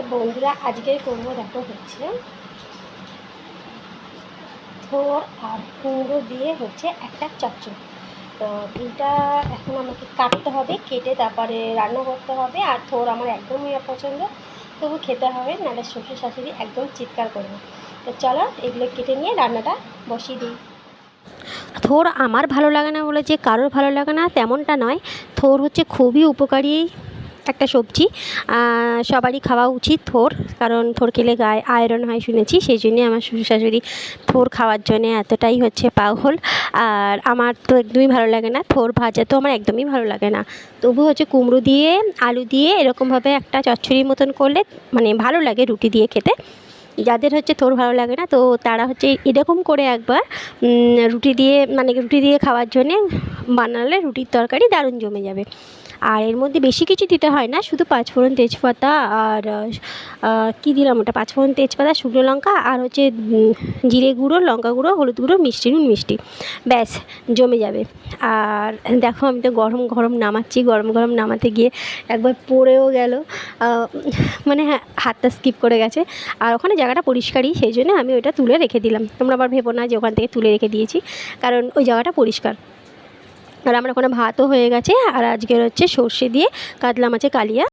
তো বন্ধুরা আজকে করব দেখো হচ্ছে থোর আর কুমড়ো দিয়ে হচ্ছে একটা চচ্চড়ি। তো এইটা এখন আমাকে কাটতে হবে, কেটে তারপরে রান্না করতে হবে আর থোর আমার একদমই অপছন্দ। তবু খেতে হবে, নাহলে শ্বশুর শাশুড়ি একদম চিৎকার করবে। তো চলো এগুলো কেটে নিয়ে রান্নাটা বসিয়ে দিই। থোর আমার ভালো লাগে না বলে যে কারোর ভালো লাগে না, তেমনটা নয়। থোর হচ্ছে খুবই উপকারী একটা সবজি। সবারই খাওয়া উচিত থোর, কারণ থোর খেলে গায়ে আয়রন হয় শুনেছি সেই জন্যে আমার শ্বশুর শাশুড়ি থোর খাওয়ার জন্য এতটাই হচ্ছে পাগল। আর আমার তো একদমই ভালো লাগে না থোর ভাজা, তো আমার একদমই ভালো লাগে না। তবু হচ্ছে কুমড়ো দিয়ে, আলু দিয়ে এরকমভাবে একটা চচ্চড়ির মতন করলে মানে ভালো লাগে রুটি দিয়ে খেতে। যাদের হচ্ছে থোর ভালো লাগে না, তো তারা হচ্ছে এরকম করে একবার রুটি দিয়ে মানে রুটি দিয়ে খাওয়ার জন্যে বানালে রুটির তরকারি দারুণ জমে যাবে। আর এর মধ্যে বেশি কিছু দিতে হয় না, শুধু পাঁচফোড়ন তেজপাতা আর কী দিলাম ওটা? পাঁচফোড়ন তেজপাতা, শুকনো লঙ্কা আর হচ্ছে জিরে গুঁড়ো, লঙ্কা গুঁড়ো, হলুদ গুঁড়ো, মিষ্টি নুন, মিষ্টি। ব্যাস, জমে যাবে। আর দেখো আমি তো গরম গরম নামাচ্ছি, গরম গরম নামাতে গিয়ে একবার পড়েও গেল। মানে হ্যাঁ হাতটা স্কিপ করে গেছে। আর ওখানে জায়গাটা পরিষ্কারই, সেই জন্য আমি ওইটা তুলে রেখে দিলাম। তোমরা আবার ভেবো না যে ওখান থেকে তুলে রেখে দিয়েছি, কারণ ওই জায়গাটা পরিষ্কার। আর আমার ওখানে ভাতও হয়ে গেছে আর আজকের হচ্ছে সর্ষে দিয়ে কাতলা মাছের কালিয়া।